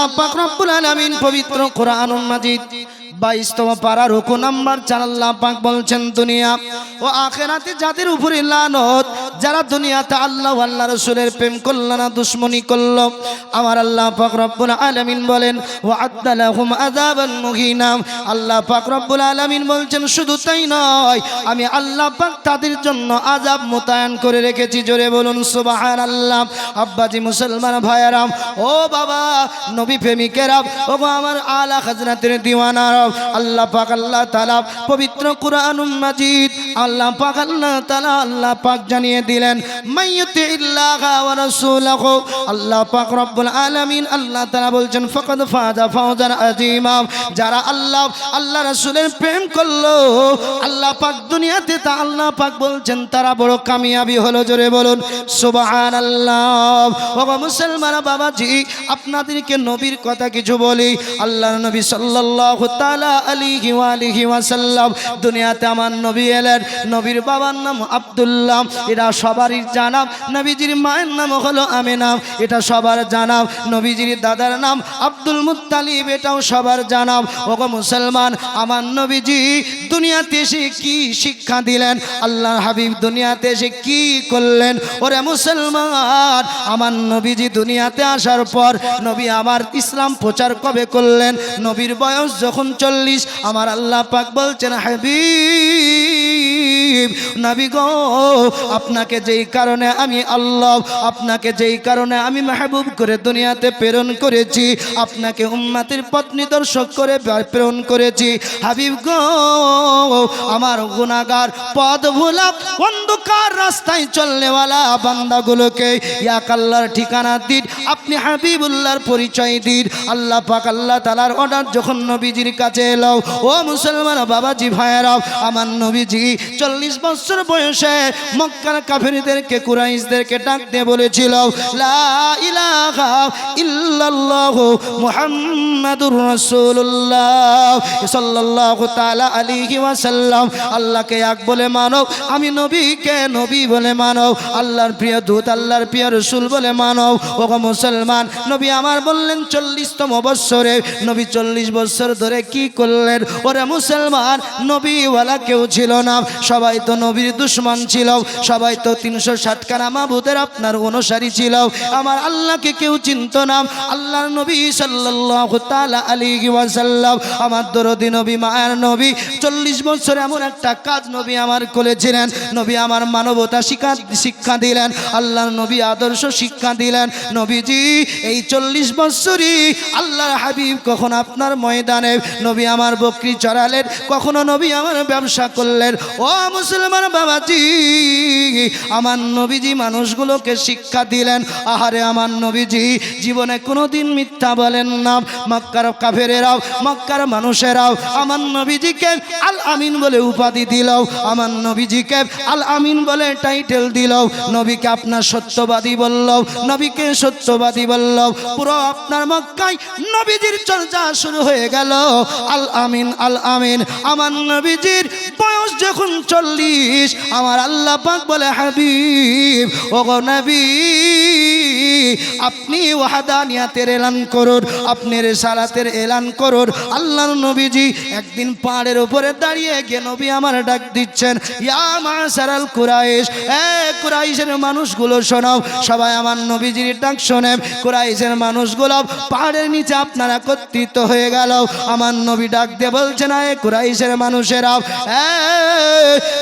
আল্লাহ পাক রব্বুল আলামিন পবিত্র কোরআনুল মাজিদ বাইশতম পাড়ার হুকু নাম্বার চার আল্লাহ পাক বলছেন, দুনিয়া ও আখেরাতে যাদের উপরে লানত, যারা দুনিয়াতে আল্লাহ আল্লাহ রসুলের প্রেম করল না, দুশ্মনী করল, আমার আল্লাহ পাক রব্বুল আলামিন বলেন ও আদালাহুম আযাবান মুহিনা। আল্লাহ পাক রব্বুল আলামিন বলছেন, শুধু তাই নয়, আমি আল্লাহ পাক তাদের জন্য আযাব মোতায়েন করে রেখেছি। জোরে বলুন সুবাহান আল্লাহ আব্বাজি মুসলমান ভাইয়ারাম, ও বাবা নবী প্রেমিকেরাম ও আমার আলা খাজনাতের দিওয়ানারাম আল্লাহ পাক, আল্লাহ তাআলা পবিত্র কুরআনুল মাজিদ, আল্লাহ পাক, আল্লাহ তাআলা, আল্লাহ পাক জানিয়ে দিলেন মাইয়ুতি ইল্লাহ আল্লাহ পাক রব্বুল আলামিন, আল্লাহ তাআলা বলছেন, ফাকাদ ফাজা ফাওজান আযীমা যারা আল্লাহ আল্লাহ রাসূলের প্রেম করল, আল্লাহ পাক দুনিয়াতে তা আল্লাহ পাক বলছেন, তারা বড় কামিয়াবি হলো, জোরে বলুন, সুবহানাল্লাহ। গো মুসলমান বাবাজি, আপনাদেরকে নবীর কথা কিছু বলি, আল্লাহর নবী সাল্লাল্লাহু তাআলা আলাইহি ওয়া আলিহি ওয়াসাল্লাম। দুনিয়াতে আমার নবী এলেন, নবীর বাবার নাম আব্দুল্লাহ। এটা সবারই জানাম, নবীজির মায়ের নাম হলো আমিনা। এটা সবার নবীজির দাদার নাম আব্দুল মুত্তালিব, এটাও সবার ওগো মুসলমান, আমার নবীজি দুনিয়াতে এসে কি শিক্ষা দিলেন? আল্লাহর হাবিব দুনিয়াতে এসে কি করলেন? ওরে মুসলমান, আমার নবীজি দুনিয়াতে আসার পর নবী আমার ইসলাম প্রচার কবে করলেন? নবীর বয়স যখন চল্লিশ। আমার আল্লাহ পাক বলছেন হাবিব নবী গো, আপনাকে যেই কারণে আমি আল্লাহ, আপনাকে যেই কারণে আমি করে দুনিয়াতে প্রেরণ করেছি, আপনাকে উম্মাতির করে প্রেরণ করেছি। হাবিব আমার গুনাগার পদ ভোলা অন্ধকার রাস্তায় চলনেওয়ালা বান্দাগুলোকে ইয়াক আল্লাহর ঠিকানা দিন, আপনি পরিচয় দিন। আল্লাহ পাক, আল্লাহ তালার অর্ডার যখন নবীজির কাছে এলো, ও মুসলমান বাবাজি ভাইয়েরাও, আমার নবীজি চল্লিশ বছর বয়সে মক্কার কাফেরিদেরকে, কুরাইশদেরকে ডাক দিয়ে বলেছিল নবী বলে মানো আল্লাহর প্রিয় আল্লাহর প্রিয় রসুল বলে মানো ও মুসলমান, নবী আমার বললেন, চল্লিশতম বৎসরে নবী চল্লিশ বছর ধরে কি করলেন? ওরে মুসলমান, নবীওয়ালা কেউ ছিল না, সবাই তো নবীর দুশ্মন ছিল। সবাই তো তিনশো ষাটখানা মাহবুদের আপনার অনুসারী ছিল। আমার আল্লাহকে কেউ চিনত না। আল্লাহর নবী তাআলা আলাইহি ওয়াসাল্লাম, আমার দরদি নবী, মায়ের নবী, চল্লিশ বছর এমন একটা কাজ নবী আমার করেছিলেন নবী আমার মানবতা শিক্ষা শিক্ষা দিলেন। আল্লাহর নবী আদর্শ শিক্ষা দিলেন। নবীজি, এই চল্লিশ বছরই আল্লাহর হাবিব কখন আপনার ময়দানে? নবী আমার বকরি চড়ালেন। কখনো নবী আমার ব্যবসা করলেন। ও মুসলমান বাবাজি, আমার নবীজি মানুষগুলোকে শিক্ষা দিলেন। আহারে আমার নবীজি, জীবনে কোনোদিন মিথ্যা বলেন না। মক্কার কাফেরেরাও, মক্কার মানুষেরাও, আমার নবীজিকে আল আমিন বলে উপাধি দিল আমার নবীজিকে আল আমিন বলে টাইটেল দিল নবীকে আপনার সত্যবাদী বলল নবীকে সত্যবাদী বলল পুরো আপনার মক্কায় নবীজির চর্চা শুরু হয়ে গেল। আল আমিন আল আমিন, আমার নবীজির বয়স যখন চল্লিশ আমার আল্লাহ পাক বলে, হাবিব ও গো নবী, আপনি ওয়াহাদানিয়াতের এলান করুন, আপনি রেসালাতের এলান করুন। আল্লাহর নবীজি একদিন পাহাড়ের উপরে দাঁড়িয়ে গিয়ে নবী আমার ডাক দিচ্ছেন, ইয়া মাসারাল কুরাইশ, এ কুরাইশের মানুষগুলো শোনাও, সবাই আমার নবীজির ডাক শোনে কুরাইশের মানুষগুলো পাহাড়ের নিচে আপনারা একত্রিত হয়ে গেল। আমার নবী ডাক দিয়ে বলছেন এ কুরাইশের মানুষেরাও, এ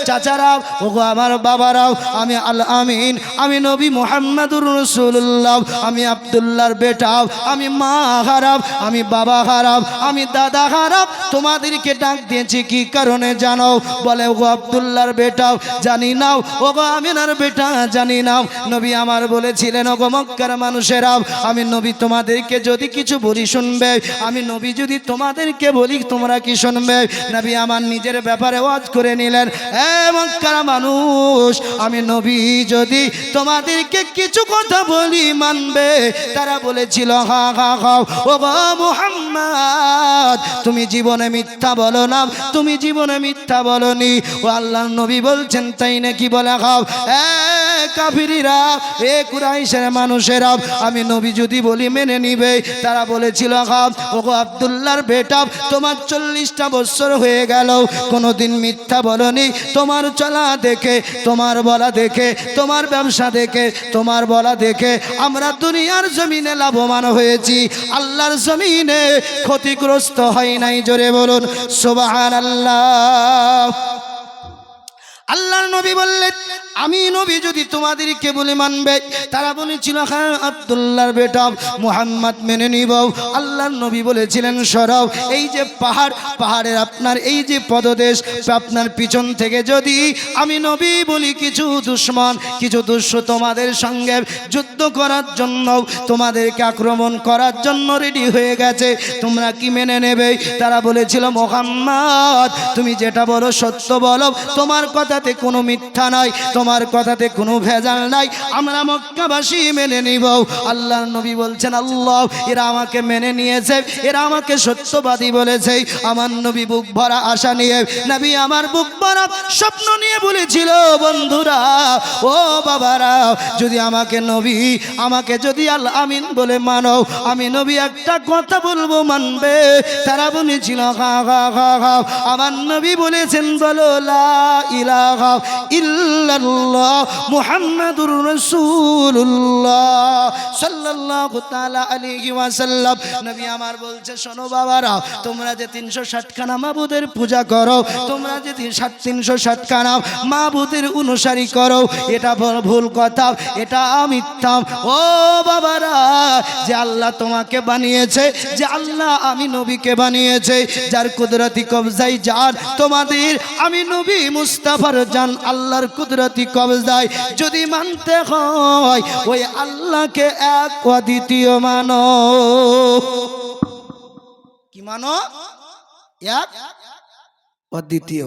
চাচারাও, ওগো আমার বাবারাও, আমি আল আমিন, আমি নবী মোহাম্মদুর রসুল্লাহ আমি আবদুল্লার বেটাও, আমি মা হারাব আমি বাবা হারাব আমি দাদা হারাব তোমাদেরকে ডাক দিয়েছি কি কারণে জানো বলে, ওগো আবদুল্লাহর বেটাও, জানি নাও, ওগো আমিনার বেটা, জানি নাও। নবী আমার বলেছিলেন, ওগো মক্কার মানুষেরাও, আমি নবী তোমাদেরকে যদি কিছু বলি শুনবে, আমি নবী যদি তোমাদেরকে বলি, তোমরা কি শুনবে? নবী আমার নিজের ব্যাপারে ওয়াজ করে নিলেন এ মক্কার মানুষ? আমি নবী যদি তোমাদেরকে কিছু কথা বলি মানবে, তারা বলেছিল, হা হা খাও ও মুহাম্মদ, তুমি জীবনে মিথ্যা বলো না, তুমি জীবনে মিথ্যা বলনি ও আল্লাহ নবী বলছেন, তাই নাকি বলে খাও কাফিরিরা, এ কুরাইশের মানুষেরা, আমি নবী যদি বলি মেনে নিবে, তারা বলেছিল আহাব ওগো আব্দুল্লাহর বেটা, তোমার চল্লিশটা বছর হয়ে গেল, কোনোদিন মিথ্যা বলনি তোমার চলা দেখে, তোমার বলা দেখে, তোমার ব্যবসা দেখে, তোমার বলা দেখে আমরা দুনিয়ার জমিনে লাভবান হয়েছি। আল্লাহর জমিনে ক্ষতিগ্রস্ত হয় নাই, জোরে বলুন সোবাহান আল্লাহ আল্লাহর নবী বললেন আমি নবী যদি তোমাদেরকে বলে মানবে, তারা বলেছিল হ্যাঁ আব্দুল্লাহর বেটা, মুহাম্মদ মেনে নিব। আল্লাহর নবী বলেছিলেন, সরাও। এই যে পাহাড়, পাহাড়ের আপনার, এই যে পদদেশ, আপনার পিছন থেকে যদি আমি নবী বলি, কিছু দুশ্মন, কিছু দুঃস্ব তোমাদের সঙ্গে যুদ্ধ করার জন্য, তোমাদেরকে আক্রমণ করার জন্য রেডি হয়ে গেছে, তোমরা কি মেনে নেবে? তারা বলেছিল, মোহাম্মদ, তুমি যেটা বলো সত্য বলো, তোমার কথাতে কোনো মিথ্যা নাই, তোমার কথাতে কোনো ভেজাল নাই। আমরা মক্কাবাসী মেনে নিব। আল্লাহর নবী বলছেন, আল্লাহ, এরা আমাকে মেনে নিয়েছে। এরা আমাকে সত্যবাদী বলেছে। আমার নবী বুক ভরা আশা নিয়ে, নবী, আমার বুক ভরা স্বপ্ন নিয়ে বলেছিল, বন্ধুরা, ও বাবারা, যদি আমাকে নবী, আমাকে যদি আল আমিন বলে মানো, আমি নবী একটা কথা বলব মানবে। তারা বলেছিল আমার নবী বলেছেন, বলো, লা ইলাহা ইল্লাল্লাহ। মুহাম্মাদুর রাসূলুল্লাহ সাল্লাল্লাহু তাআলা আলাইহি ওয়াসাল্লাম। নবী আমার বলছে, শোনো বাবারা, তোমরা যে 360 খানা মাবুদের পূজা করো, তোমরা যে 360 খানা মাবুদের অনুসারী করো, এটা ভুল কথা, এটা মিথ্যা। ও বাবারা, যে আল্লাহ তোমাকে বানিয়েছে, যে আল্লাহ আমি নবীকে বানিয়েছে, যার কুদরতি কবজাই যার তোমাদের, আমি নবী মুস্তাফার জান, আল্লাহর কুদরতি কবজায় যদি মানতে হয়, ওই আল্লাহকে এক অদ্বিতীয় মানো। কি মানো? এক অদ্বিতীয়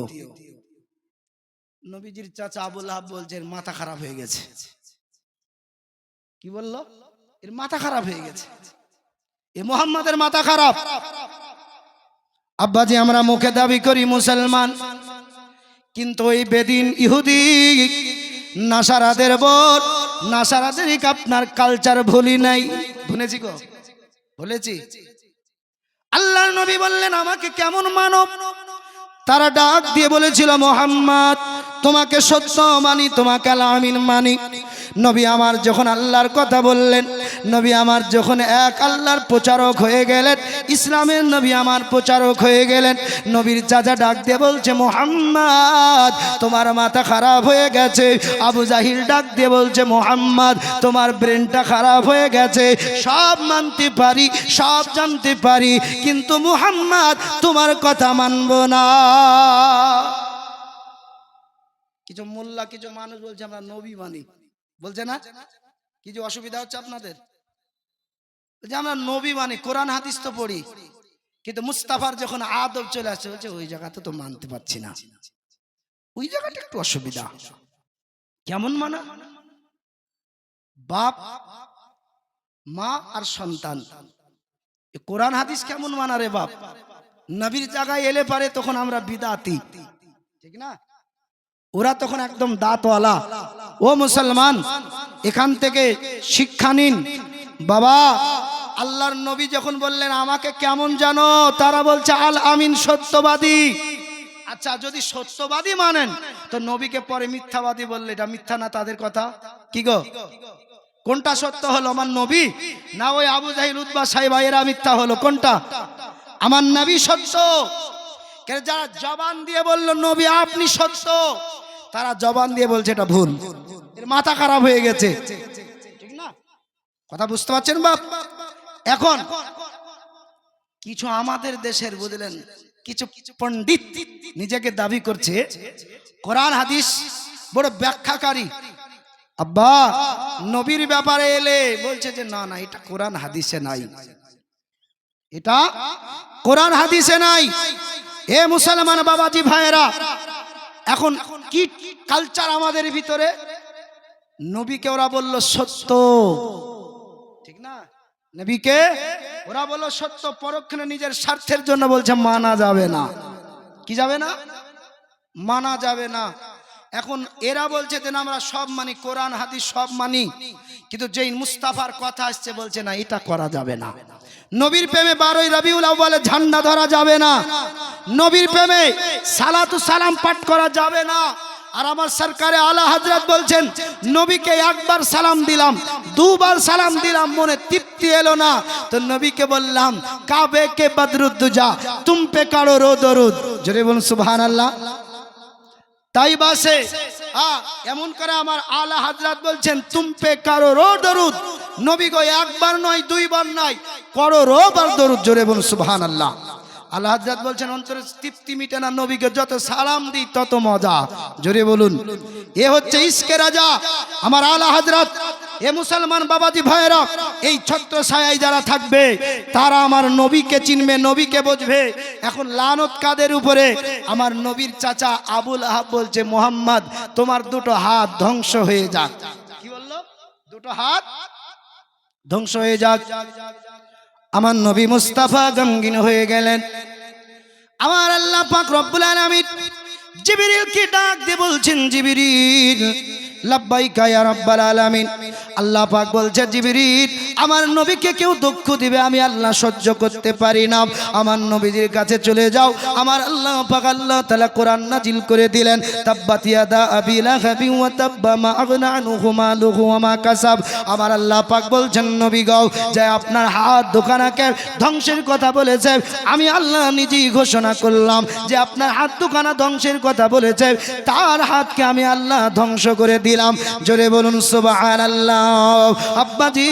নবীজির চাচা আবুল হাব বলছে এর মাথা খারাপ হয়ে গেছে। কি বলল? এর মাথা খারাপ হয়ে গেছে। এ মোহাম্মদের মাথা খারাপ। আব্বাজি, আমরা মুখে দাবি করি মুসলমান। কিন্তু ওই বেদিন ইহুদি নাসারাদের বট নাসারাদের আপনার কালচার ভুলি নাই। ভুলেছি গো, ভুলেছি। আল্লাহ নবী বললেন, আমাকে কেমন মানব তারা ডাক দিয়ে বলেছিল, মোহাম্মদ, তোমাকে সত্য মানি, তোমাকে আলামিন মানি। নবী আমার যখন আল্লাহর কথা বললেন, নবী আমার যখন এক আল্লাহর প্রচারক হয়ে গেলেন, ইসলামের নবী আমার প্রচারক হয়ে গেলেন, নবীর চাচা ডাক দিয়ে বলছে, মোহাম্মদ, তোমার মাথা খারাপ হয়ে গেছে। আবু জাহিল ডাক দিয়ে বলছে, মোহাম্মদ, তোমার ব্রেনটা খারাপ হয়ে গেছে। সব মানতে পারি, সব জানতে পারি, কিন্তু মুহাম্মদ, তোমার কথা মানব না। কিছু মোল্লা, কিছু মানুষ বলছে, আমরা নবী মানি। বলছে না? কিছু অসুবিধা হচ্ছে আপনাদের? যে আমরা নবী মানি কোরআন হাদিস তো পড়ি। কিন্তু মুস্তাফার যখন আদব চলে আসছে, বলছে, ওই জায়গাতে তো মানতে পারছি না। ওই জায়গাটা একটু অসুবিধা। কেমন মানা? বাপ, মা আর সন্তান। কোরআন হাদিস কেমন মানা রে বাপ? নবীর জায়গায় এলে পারে, তখন আমরা বিদাতি। ঠিক না? ওরা তখন একদম দাঁতওয়ালা। ও মুসলমান, এখান থেকে শিক্ষা নিন। বাবা, আল্লাহর নবী যখন বললেন, আমাকে কেমন জানো? তারা বলছে, আল আমিন সত্যবাদী। আচ্ছা যদি সত্যবাদী মানেন, তো নবীকে পরে মিথ্যাবাদী বললে, এটা মিথ্যা না তাদের কথা? কি গো? কোনটা সত্য হলো, আমার নবী? না, ওই আবু জাহিল উদ্বা সাহেব, এরা মিথ্যা হলো, কোনটা? আমার নবী সত্য। যারা জবান দিয়ে বলল, নবী, আপনি সত্য, তারা জবান দিয়ে বলছে, এটা ভুল। মাথা খারাপ হয়ে গেছে। ঠিক না? কথা বুঝতে পারছেন বাপ? এখন কিছু আমাদের দেশের, বুঝলেন কিছু কিছু পণ্ডিত নিজেকে দাবি করছে, কোরআন, হাদিস, বড় ব্যাখ্যাকারী। আব্বা, নবীর ব্যাপারে এলে বলছে যে, না না, এটা কোরআন, হাদিসে নাই। এটা কোরআন, হাদিসে নাই। এ মুসলমান বাবাজি ভাইয়েরা, এখন কি কালচার আমাদের ভিতরে? নবীকে ওরা বলল সত্য। ঠিক না? নবীকে ওরা বলল সত্য, পরক্ষণে নিজের স্বার্থের জন্য বলছে, মানা যাবে না। কি যাবে না? মানা যাবে না। এখন এরা বলছে যে আমরা সব মানি, কোরআন, হাদিস সব মানি, কিন্তু যেই মুস্তাফার কথা আসছে, বলছে, না, এটা করা যাবে না। নবীর প্রেমে বারোই রবিউল আউ্বালে ঝান্ডা ধরা যাবে না। নবীর প্রেমে সালাতু সালাম পাঠ করা যাবে না। আর আমার সরকারে আলা হাজরাত বলছেন, নবীকে একবার সালাম দিলাম, দুবার সালাম দিলাম, মনে তৃপ্তি এলো না। তো নবীকে বললাম কাবে কে বদরুদ্দুজা, তুম পে কারও রো দরুদ। জোরে বলুন সুবহানাল্লাহ। তাই বাসে এমন করে আমার আলা হাজরাত বলছেন তুমপে কারও রো দরুদ। নবী গো, একবার নয়, দুইবার নয়, করো রো বার দরুদ, জোরে বলুন সুহান আল্লাহ আল্লাহ হাজরাত বলছেন, অন্তরে তৃপ্তি মিটে না নবীকে, যত সালাম দিই, তত মজা। জোরে বলুন, এ হচ্ছে ইস্কে রাজা, আমার আলা হাজরাত। এ মুসলমান বাবাজি ভাইয়েরা, এই ছত্র ছায়ায় যারা থাকবে, তারা আমার নবীকে চিনবে, নবীকে বুঝবে। এখন লানত কাদের উপরে? আমার নবীর চাচা আবুল আহাব বলছে, মোহাম্মদ, তোমার দুটো হাত ধ্বংস হয়ে যাক। কি বলল? দুটো হাত ধ্বংস হয়ে যাক। আমার নবী মুস্তাফা গমগিন হয়ে গেলেন। আমার আল্লাহ পাক রব্বুল আলামিন জিবরিল কি ডাক দিয়ে বলছেন, জিবরিল, লাব্বাইকা ইয়া রাব্বাল আলামিন। আল্লাহ পাক বলছে জিবরিল আমার নবীকে কেউ দুঃখ দিবে, আমি আল্লাহ সহ্য করতে পারি না। আমার নবীজির কাছে চলে যাও। আমার আল্লাহ পাক আল্লাহ তাআলা কোরআন নাজিল করে দিলেন, তাব্বাত ইয়াদা আবি লাহাবি ওয়া তাব্বা মা আগনা কাসাব। আমার আল্লাহ পাক বলছেন, নবী গাও যে আপনার হাত দোকানাকে ধ্বংসের কথা বলেছে, আমি আল্লাহ নিজেই ঘোষণা করলাম যে আপনার হাত দোকানা ধ্বংসের কথা বলেছে, তার হাতকে আমি আল্লাহ ধ্বংস করে দিলাম। জোরে বলুন, সুবহানাল্লাহ। আব্বাজি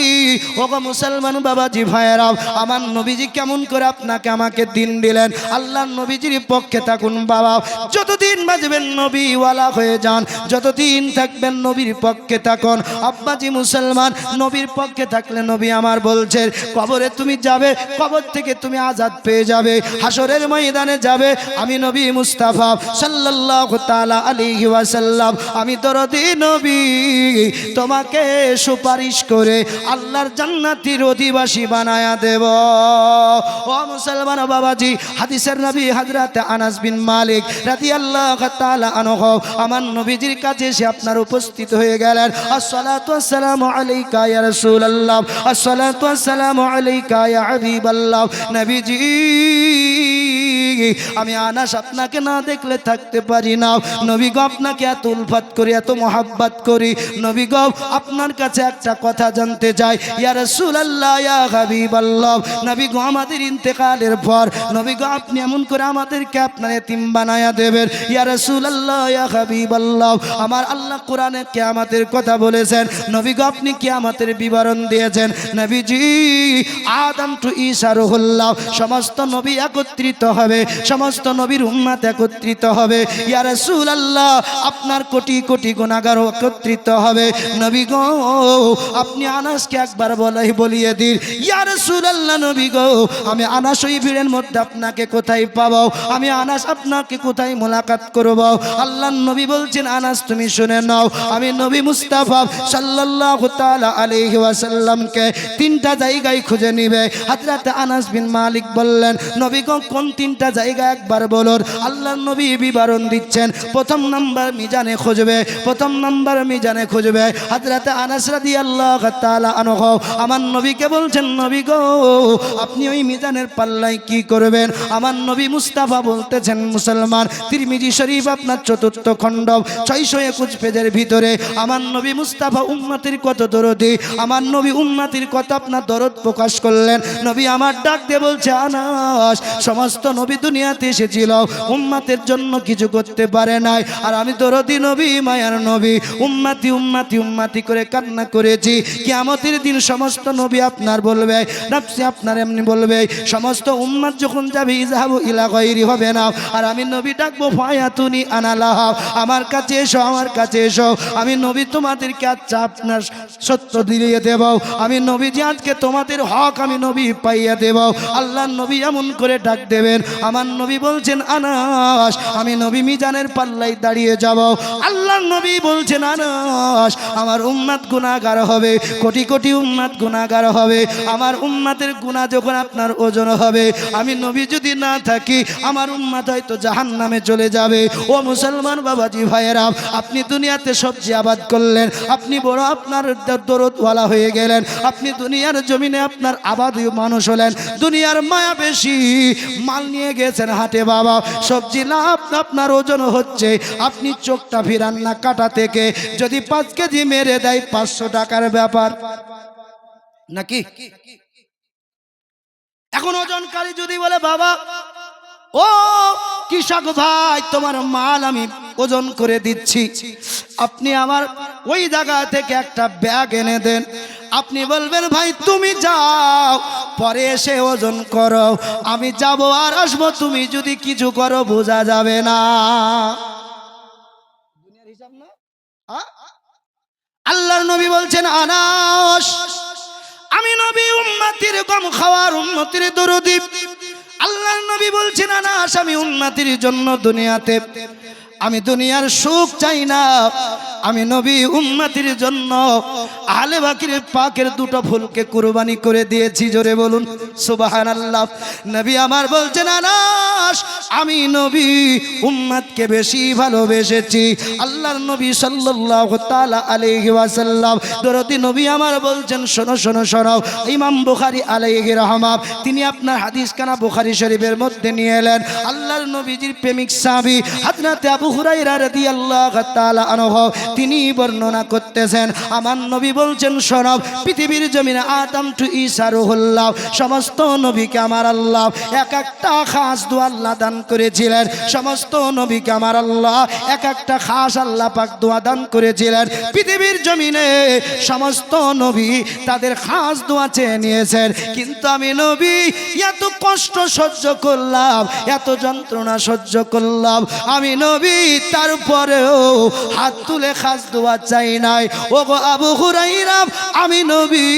ওগো মুসলমান বাবাজি ভাইয়েরা, আমার নবীজি কেমন করে আপনাকে আমাকে দিন দিলেন? আল্লাহ নবীজির পক্ষে থাকুন বাবা। যতদিন বাজবেন নবীওয়ালা হয়ে যান, যতদিন থাকবেন নবীর পক্ষে থাকুন। আব্বাজি মুসলমান, নবীর পক্ষে থাকলে নবী আমার বলছে কবরে তুমি যাবে, কবর থেকে তুমি আজাদ পেয়ে যাবে হাসরের ময়দানে যাবে। আমি নবী মুস্তাফা সাল্লাল্লাহু তাআলা আলাইহি ওয়াসাল্লাম, আমি দরদি নবী তোমাকে সুপারিশ করে আল্লাহর জান্নাতির অধিবাসী বানায়া দেব। ও মুসলমান বাবাজি, হাদিসের নবী হযরত আনাস বিন মালিক রাদিয়াল্লাহু তাআলা আনহু, আমার নবীজির কাছে এসে আপনার উপস্থিত হয়ে গেলেন। ওয়াসসালামু আলাইকা ইয়া রাসূলুল্লাহ ওয়াসসালামু আলাইকা ইয়া হাবিবাল্লাহ। নবীজি, আমি আনাস আপনাকে না দেখলে থাকতে পারি না। নবী গো, আপনাকে এত উলফাত করি, এত মহাব্বাত করি। নবী গো, আপনার কাছে একটা কথা জানতে চাই। ইয়া হাবিবাল্লাহ। নবী গো, আমাদের ইন্তেকালের পর, নবী গো, আপনি এমন করে আমাদেরকে আপনার এতিম বানায়া দেবেন। ইয়া ইয়া হাবিবাল্লাহ। আমার আল্লাহ কোরআনে কিয়ামতের কথা বলেছেন। নবী গো, আপনি কিয়ামতের বিবরণ দিয়েছেন। নবীজি, আদম টু ঈসা রুহুল্লাহ, সমস্ত নবী একত্রিত হবে, সমস্ত নবীর উম্মাত একত্রিত হবে। ইয়া রাসূলুল্লাহ, আপনার কোটি কোটি গুনাহগার একত্রিত হবে। নবী গো, আপনি আনাসকে একবার বলাই বলিয়ে দিন, ইয়া রাসূলুল্লাহ নবী গো, আমি আনাস ওই ভিড়ের মধ্যে আপনাকে কোথায় পাবো? আমি আনাস আপনাকে কোথায় মোলাকাত করব? আল্লাহ নবী বলছেন, আনাস, তুমি শুনে নাও, আমি নবী মুস্তাফা সাল্লাল্লাহু তাআলা আলাইহি ওয়াসাল্লামকে তিনটা জায়গায় খুঁজে নিবে। হযরত আনাস বিন মালিক বললেন, নবী গো, কোন তিনটা জায়গা একবার বলুন? আল্লাহ নবী বিবরণ দিচ্ছেন, প্রথম নাম্বার মিজানে খুঁজবে, প্রথম নাম্বার মিজানে খুঁজবে। হযরত আনাস রাদিয়াল্লাহু তাআলা আনহু আমার নবীকে বলছেন, নবী গো, আপনি ওই মিজানের পাল্লায় কি করবেন? আমার নবী মুস্তাফা বলতেছেন, মুসলমান, তিরমিজি শরীফ আপনার চতুর্থ খণ্ড ছয়শো একুশ পেজের ভিতরে। আমার নবী মুস্তাফা উম্মাতির কত দরদি, আমার নবী উম্মাতির কত আপনার দরদ প্রকাশ করলেন। নবী আমার ডাক দিয়ে বলছে, আনাস, সমস্ত নবী দুনিয়াতে এসেছিল, উম্মাতের জন্য কিছু করতে পারে নাই। আর আমি দরদি নবী, মায়ার নবী, উম্মাতি উম্মাতি উম্মাতি করে কান্না করেছি। কিয়ামতের দিন সমস্ত নবী আপনার বলবে নাফসি আপনার এমনি বলবে, সমস্ত উম্মাত যখন যাবে, ইজাহাবু ইলা হবে না। আর আমি নবী ডাকবো, ফায়াতুনি আনালাহ আমার কাছে এসো, আমার কাছে এসো। আমি নবী তোমাদেরকে আচ্ছা আপনার সত্য দিয়ে দেব। আমি নবী যে আজকে তোমাদের হক আমি নবী পাইয়া দেব। আল্লাহ নবী এমন করে ডাক দেবেন। আমার নবী বলছেন, আনাস, আমি নবী মিজানের পাল্লাই দাঁড়িয়ে যাব। আল্লাহ নবী বলছেন, আনাস, আমার উম্মাদ গুনাহগার হবে। কোটি কোটি উম্মাদ গুনাহগার হবে। আমার উম্মাতের গুনাহ যখন আপনার ওজন হবে, আমি নবী যদি না থাকি, আমার উম্মাদ হয়তো জাহান নামে চলে যাবে। ও মুসলমান বাবাজি ভাইয়েরা, আপনি দুনিয়াতে সবজি আবাদ করলেন, আপনি বড় আপনার দরদওয়ালা হয়ে গেলেন, আপনি দুনিয়ার জমিনে আপনার আবাদীয় মানুষ হলেন, দুনিয়ার মায়া বেশি। মাল নিয়ে গেছেন হাটে বাবা, সবজি লাভ আপনার ওজন হচ্ছে, আপনি চোখটা ফিরান না কাটা থেকে, যদি পাঁচ কেজি মেরে দেয় পাঁচশো টাকার ব্যাপার। নাকি? এখন ওজনকারী যদি বলে, বাবা, ও কৃষক ভাই, তোমার মাল আমি ওজন করে দিচ্ছি। আপনি আমার ওই জায়গা থেকে একটা ব্যাগ এনে দেন। আপনি বলবেন, ভাই, তুমি যাও, পরে এসে ওজন করো। আমি যাব আর আসব, তুমি যদি কিছু করো, বোঝা যাবে না। আল্লাহর নবী বলছেন, আনাস আমি নবী উম্মাতির গম খাওয়ার উন্নতির দরদীপ আল্লাহর নবী বলছেন না আসামি উন্মাতির জন্য দুনিয়াতে আমি দুনিয়ার সুখ চাই না। আমি নবী উম্মাতির জন্য আলে বাকির পাকের দুটো ফুলকে কুরবানি করে দিয়েছি, জোরে বলুন, সুবহানাল্লাহ। নবী আমার বলছেন আনাস আমি নবী উম্মাদকে বেশি ভালোবেসেছি। আল্লাহর নবী সাল্লাল্লাহু তালা আলাইহি ওয়াসাল্লাম নবী আমার বলছেন, শোনো শোনো শোনো, ইমাম বুখারী আলাইহি রহমাত তিনি আপনার হাদিস কানা বুখারি শরীফের মধ্যে নিয়ে এলেন। আল্লাহর নবীজির প্রেমিক সাহাবী হযরত আবু হুরায়রা রাদিয়াল্লাহু তাআলা আনহু, তিনি বর্ণনা করতেছেন, আমার নবী বলছেন, শোনো, পৃথিবীর জমিনে আদম টু ঈসা রুহুল্লাহ সমস্ত নবীকে আমার আল্লাহ এক একটা খাস দোয়া আল্লাহ দান করেছিলেন, সমস্ত নবীকে আমার আল্লাহ এক একটা খাস আল্লাহ পাক দোয়া দান করেছিলেন, পৃথিবীর জমিনে সমস্ত নবী তাদের খাস দোয়া চেয়ে নিয়েছেন, কিন্তু আমি নবী এত কষ্ট সহ্য করলাম, এত যন্ত্রণা সহ্য করলাম, আমি নবী তারপরেও হাত তুলে খাস দোয়া চাই নাই। ও গো আবু হুরাইরাম আমি নবী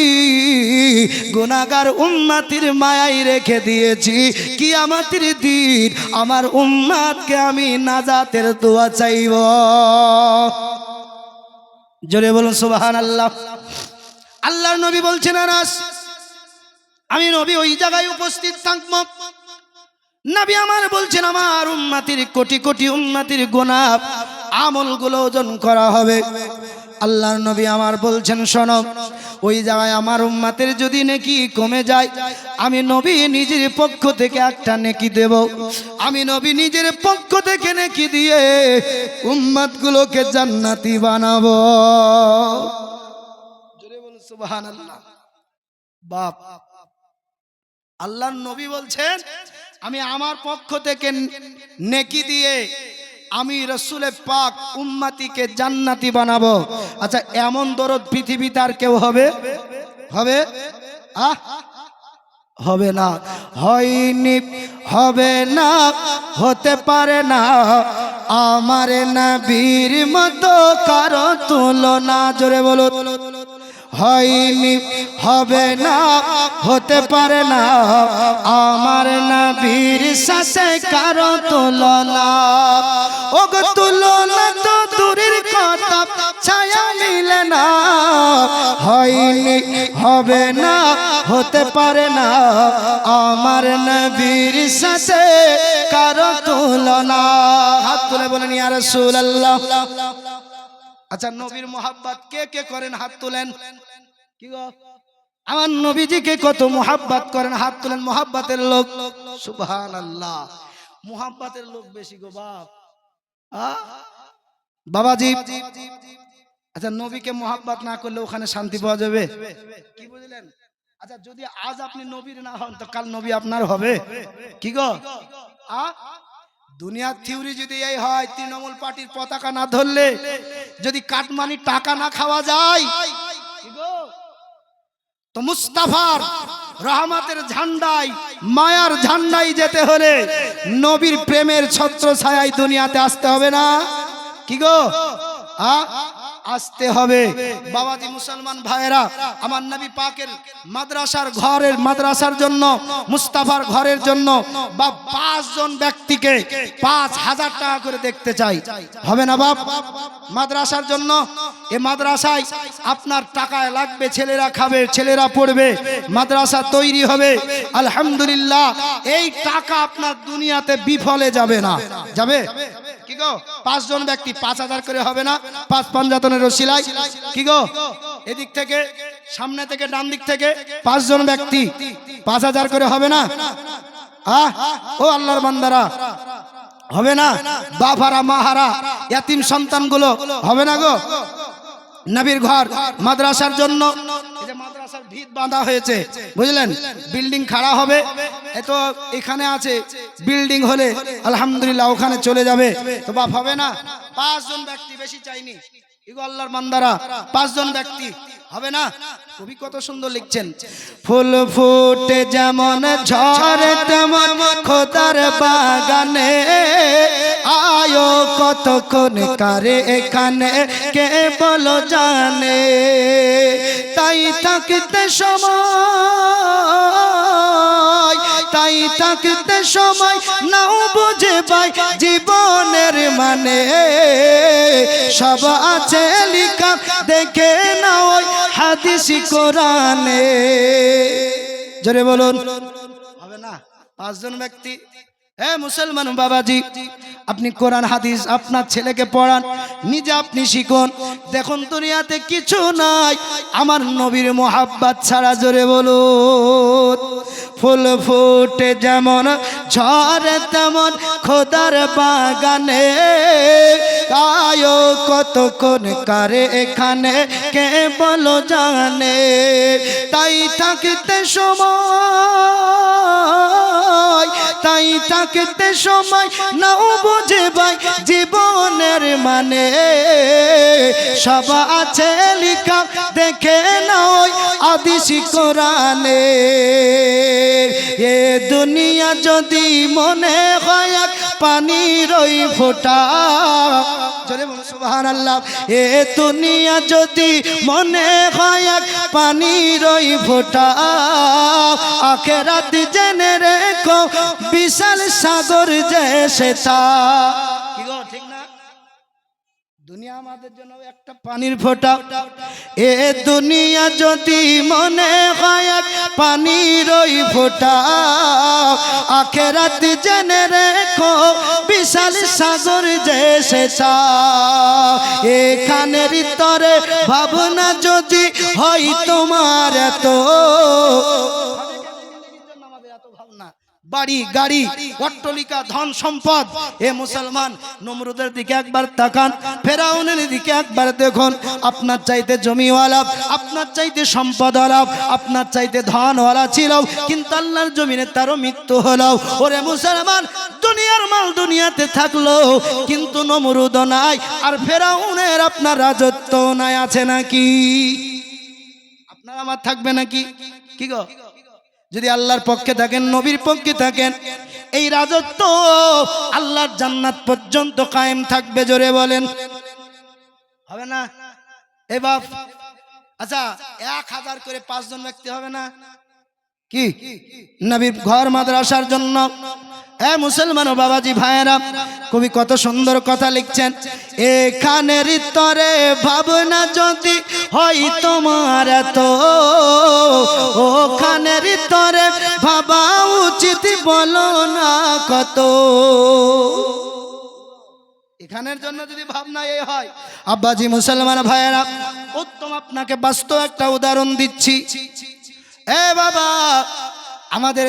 গুনাগার উম্মাতির মায়াই রেখে দিয়েছি। কি আমাতির দিন আমার উম্মাদকে আমি নাজাতের দোয়া চাইব। জোরে বলুন সুবাহান আল্লাহ আল্লাহর নবী বলছেন, আনাস, আমি নবী ওই জায়গায় উপস্থিত থাকব। নবী আমার বলছেন, আমার উম্মাতির কোটি কোটি উম্মাতির গোনা আমলগুলো ওজন করা হবে। আল্লাহর নবী আমার বলছেন, শোনো, ওই জায়গায় আমার উম্মাতের যদি নেকি কমে যায়, আমি নবী নিজের পক্ষ থেকে একটা নেকি দেব। আমি নবী নিজের পক্ষ থেকে নেকি দিয়ে উম্মাতগুলোকে জান্নাতি বানাবো। সুবহানাল্লাহ। বাপ, আল্লাহর নবী বলছেন আমি আমার পক্ষ থেকে নেকি দিয়ে আমি রসুলে পাক উম্মাতিকে জান্নাতি বানাবো। আচ্ছা এমন দরদ পৃথিবীতে আর কেউ হবে? হবে? আহ? হবে না। হয়নি, হবে না, হতে পারে না। আমার নবীর মতো কারও তুলনা, জোরে বলো হয়নি, হবে না, হতে পারে না। আমার নবীর সাথে কারও তুলনা। ও গো তুলনা তো দূরের কথা, ছায়া মিলে না। হয়নি, হবে না, হতে পারে না। আমার নবীর সাথে কারও তুলনা। হাত তুলে বলেন ইয়া রাসূলুল্লাহ। আচ্ছা নবীর মোহাব্বত কে কে করেন? হাত তুলেন। কি গো? আমার নবীজিকে কত মোহাব্বত করেন, হাত তুলেন, মোহাব্বতের লোক। সুবহান আল্লাহ মোহাব্বতের লোক বেশি গো বাপ? বাবাজি। আচ্ছা নবীকে মোহাব্বত না করলে ওখানে শান্তি পাওয়া যাবে? কি বুঝলেন? আচ্ছা যদি আজ আপনি নবীর না হন, তো কাল নবী আপনার হবে। কি গো? আ? দুনিয়ার থিওরি যদি এই হয়, তৃণমূল পার্টির পতাকা না ধরলে, যদি কাটমানি টাকা না খাওয়া যায়? তো মুস্তাফার রহমতের ঝান্ডাই মায়ার ঝান্ডাই যেতে হলে নবীর প্রেমের ছত্র ছায়াই দুনিয়াতে আসতে হবে না? কি গো? আ? আসতে হবে। বাবাজি মুসলমান ভাইরা আমার নবী পাকের মাদ্রাসার ঘরের মাদ্রাসার জন্য, মুস্তাফার ঘরের জন্য বা পাঁচজন ব্যক্তিকে পাঁচ হাজার টাকা করে দেখতে চাই। হবে না বাপ? মাদ্রাসার জন্য এ মাদ্রাসায় আপনার টাকায় লাগবে, ছেলেরা খাবে, ছেলেরা পড়বে, মাদ্রাসা তৈরি হবে। আলহামদুলিল্লাহ, এই টাকা আপনার দুনিয়াতে বিফলে যাবে না। যাবে? কি গো? পাঁচজন ব্যক্তি পাঁচ হাজার করে হবে না? পাঁচ পাঞ্জাতনের রসিলাই কি গো? এদিক থেকে, সামনে থেকে, ডান দিক থেকে পাঁচজন ব্যক্তি পাঁচ হাজার করে হবে না? আহ ও আল্লাহর বান্দারা, হবে না? বাবারা মাহারা, ইয়াতিম সন্তানগুলো হবে না গো? নবীর ঘর মাদ্রাসার জন্য যে মাদ্রাসার ভিত বাঁধা হয়েছে, বুঝলেন? বিল্ডিং খাড়া হবে, এত এখানে আছে, বিল্ডিং হলে আলহামদুলিল্লাহ ওখানে চলে যাবে। তো বাপ হবে না? পাঁচজন ব্যক্তি বেশি চাইনি। পাঁচজন ব্যক্তি, হবে না? কবি কত সুন্দর লিখছেন, ফুল ফুটে যেমন ঝরে তেমন খোদার বাগানে। আয়ো কতক্ষণ কারে এখানে, কে বলো জানে? তাই থাকতে সময়, তাই থাকতে সময়, নাও বুঝে পাই জীবনের মানে? সব আছে লিখা, দেখে না ওই হাদিসি কোরআনে। জোরে বলুন। হবে না? পাঁচজন ব্যক্তি হ্যাঁ মুসলমান বাবাজি, আপনি কোরআন, হাদিস আপনার ছেলেকে পড়ান, নিজে আপনি শিখুন। দেখুন, দুনিয়াতে কিছু নাই। আমার নবীর মোহাব্বাত ছাড়া জোরে বলো ফুল ফুটে যেমন ঝড়ে তেমন খোদার বাগানে। কায়ো কতক্ষণ কারে এখানে, কে বলো জানে? তাই থাকতে সময়, তাই থাকতে সময় নাও বোঝে ভাই, জীবনের মানে। সব আছে লিখা, দেখে নাও আদিশি কোরআনে। এ দুনিয়া যদি মনে হয় পানি রই ফোটা জোরে বলুন সুবহানাল্লাহ। এ দুনিয়া যদি মনে হয় এক পানির ওই ফোটা আখেরাত জেনে রেখো, বিশাল সাগর যে সেটা। ঠিক দুনিয়া আমাদের জন্য একটা পানির ফোঁটা। এ দুনিয়া যদি মনে হয় পানির ওই ফোঁটা। আখেরাত জেনে রেখো, বিশাল সাগর যে সেটা। এখানের তরে ভাবনা যদি হয় তোমার এত। বাড়ি, গাড়ি, অট্টলিকা, ধন সম্পদ। এ মুসলমান, নমরুদের দিকে একবার তাকান, ফেরাউনের দিকে একবার দেখুন। আপনার চাইতে জমিওয়ালা, আপনার চাইতে সম্পদ সম্পদওয়ালা, আপনার চাইতে ধনওয়ালা ছিল, কিন্তু আল্লাহর জমিনে তারও মৃত্যু হলো। ওরে মুসলমান, দুনিয়ার মাল দুনিয়াতে থাকল, কিন্তু নমরুদ নাই, আর ফেরাউনের আপনার রাজত্ব নাই, আছে নাকি? আপনার আমার থাকবে নাকি? কি গো? যদি আল্লাহর পক্ষে থাকেন, নবীর পক্ষে থাকেন, এই রাজত্ব আল্লাহর জান্নাত পর্যন্ত কায়েম থাকবে, জোরে বলেন। হবে না? এ বাপ আচ্ছা এক হাজার করে পাঁচজন ব্যক্তি হবে না? কি? নবীর ঘর মাদ্রাসার জন্য। এ মুসলমান ও বাবাজি ভাইয়েরা, কবি কত সুন্দর কথা লিখছেন। এখানের তরে ভাবনা যদি হয় তোমার এত ওখানের তরে ভাবা উচিত বলো না কত। এখানের জন্য যদি ভাবনা এই হয়, আব্বাজি মুসলমান ভাইয়েরা, উত্তম আপনাকে বাস্তব একটা উদাহরণ দিচ্ছি। এ বাবা আমাদের